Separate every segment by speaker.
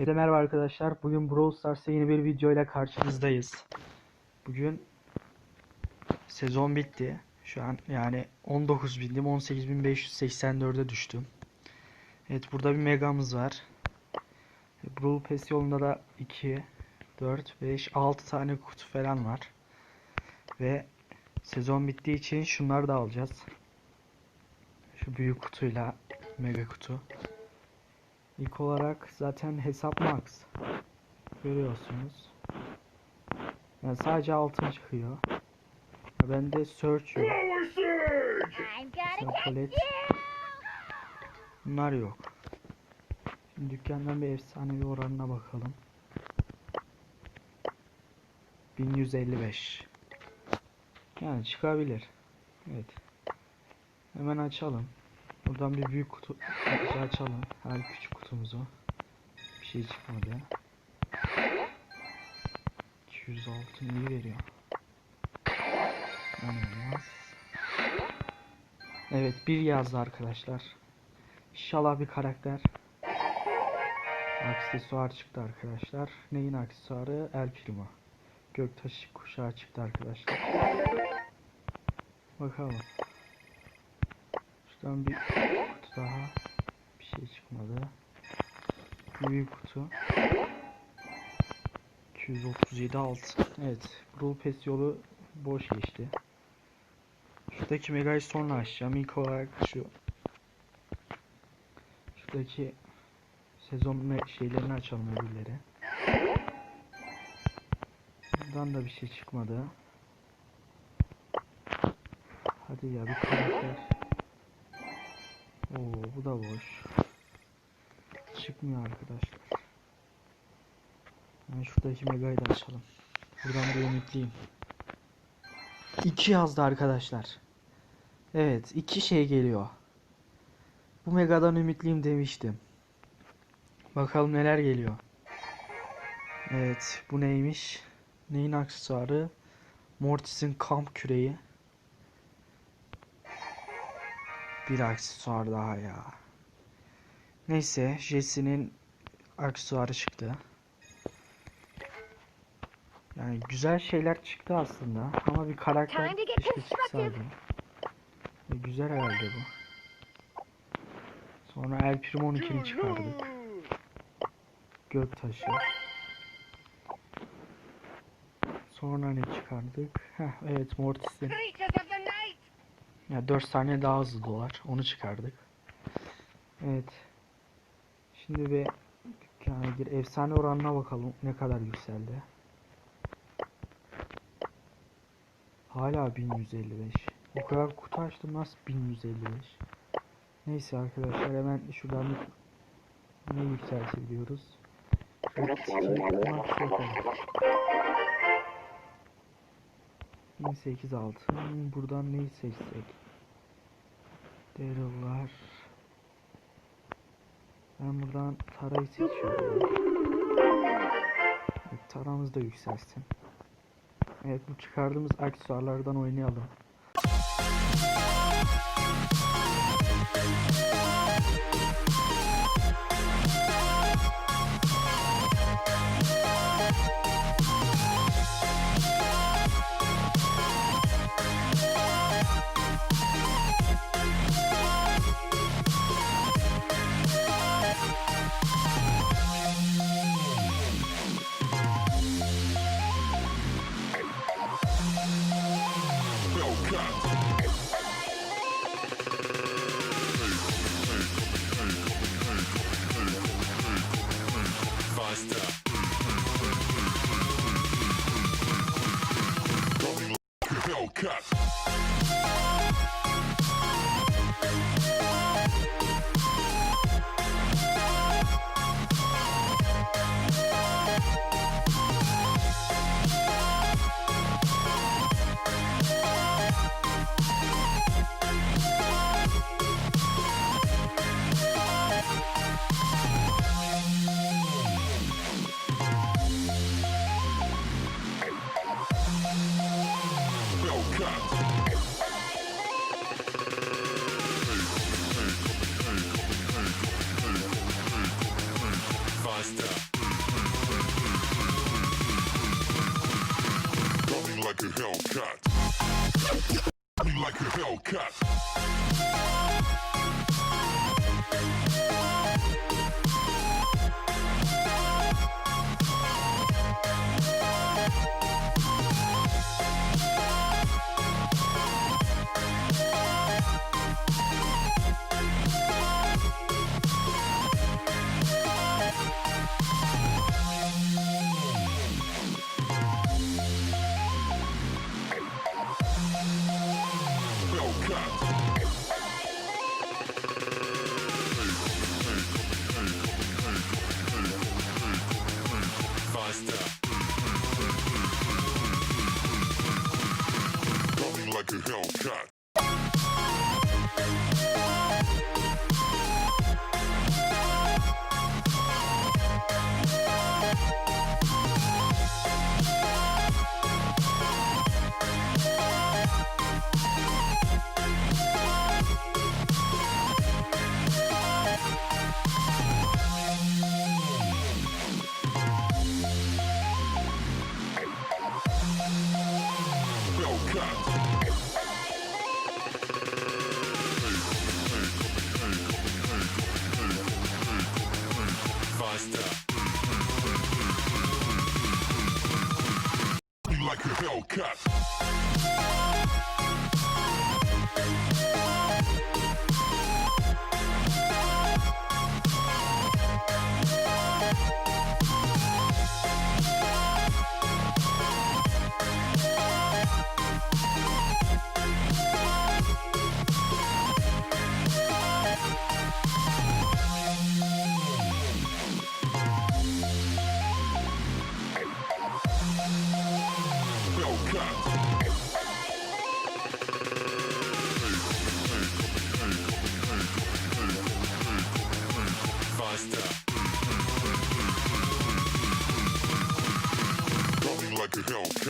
Speaker 1: Hepinize merhaba arkadaşlar. Bugün Brawl Stars'ta yeni bir video ile karşınızdayız. Bugün sezon bitti. Şu an yani 19 bindim. 18.584'e düştüm. Evet burada bir megamız var. Brawl Pass yolunda da 2, 4, 5, 6 tane kutu falan var. Ve sezon bittiği için şunları da alacağız. Şu büyük kutuyla mega kutu. İlk olarak zaten hesap max. Görüyorsunuz. Yani sadece altın çıkıyor. Bende search yok. Palet. Bunlar yok. Şimdi dükkandan bir efsanevi oranına bakalım. 1155. Yani çıkabilir. Evet. Hemen açalım. Buradan bir büyük kutu açalım. Her küçük kutumuzu. Bir şey çıkmadı. 206 iyi veriyor. İnanılmaz. Evet bir yazdı arkadaşlar. İnşallah bir karakter. Aksesuar çıktı arkadaşlar. Neyin aksesuarı? El Primo. Göktaşı kuşağı çıktı arkadaşlar. Bakalım. Şuradan bir kutu daha. Bir şey çıkmadı. Büyük kutu. 237 altın. Evet. Brawl Pass yolu boş geçti. Şuradaki Mega'yı sonra açacağım. İlk olarak şu Şuradaki sezon şeylerini açalım ödülleri. Buradan da bir şey çıkmadı. Hadi ya bir karakter. Oo bu da boş. Çıkmıyor arkadaşlar. Ben şuradaki megayı da açalım. Buradan bir ümitliyim. İki yazdı arkadaşlar. Evet iki şey geliyor. Bu megadan ümitliyim demiştim. Bakalım neler geliyor. Evet bu neymiş? Neyin aksesuarı? Mortis'in kamp küreği. Bir aksesuar daha ya. Neyse Jesse'nin aksesuarı çıktı. Yani güzel şeyler çıktı aslında ama bir karakter
Speaker 2: constructive.
Speaker 1: çıksaydı. E, güzel herhalde bu. Sonra El Primo 12'ni çıkardık. Göktaşı. Sonra ne çıkardık? Heh, evet Mortis'in. Ya 4 saniye daha hızlı dolar. Onu çıkardık. Evet. Şimdi bir dükkana gir. Efsane oranına bakalım ne kadar yükseldi. Hala 1155. O kadar kutu açtım nasıl 1155? Neyse arkadaşlar hemen şuradan ne yükseltebiliyoruz? Şöyle yapalım. 1008 altın. Buradan neyi seçsek? Daryl'lar. Ben buradan Tara'yı seçiyorum. Evet, Tara'mız da yükselsin. Evet bu çıkardığımız aksesuarlardan oynayalım. Let's.
Speaker 3: Like a Hellcat. Me like a Hellcat. Like a Hellcat.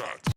Speaker 3: shot.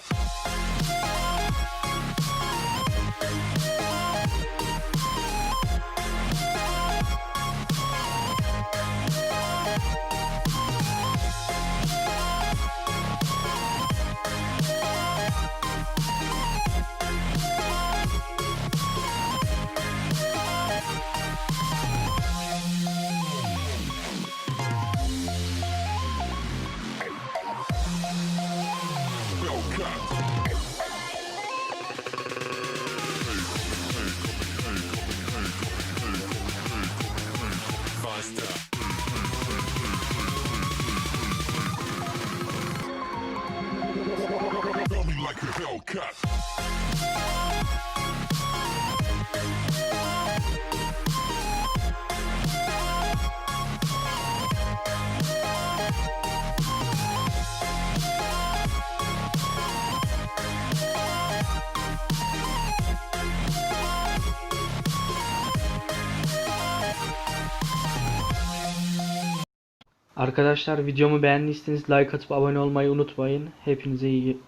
Speaker 3: します。Hellcat.
Speaker 1: Arkadaşlar videomu beğendiyseniz like atıp abone olmayı unutmayın. Hepinize iyi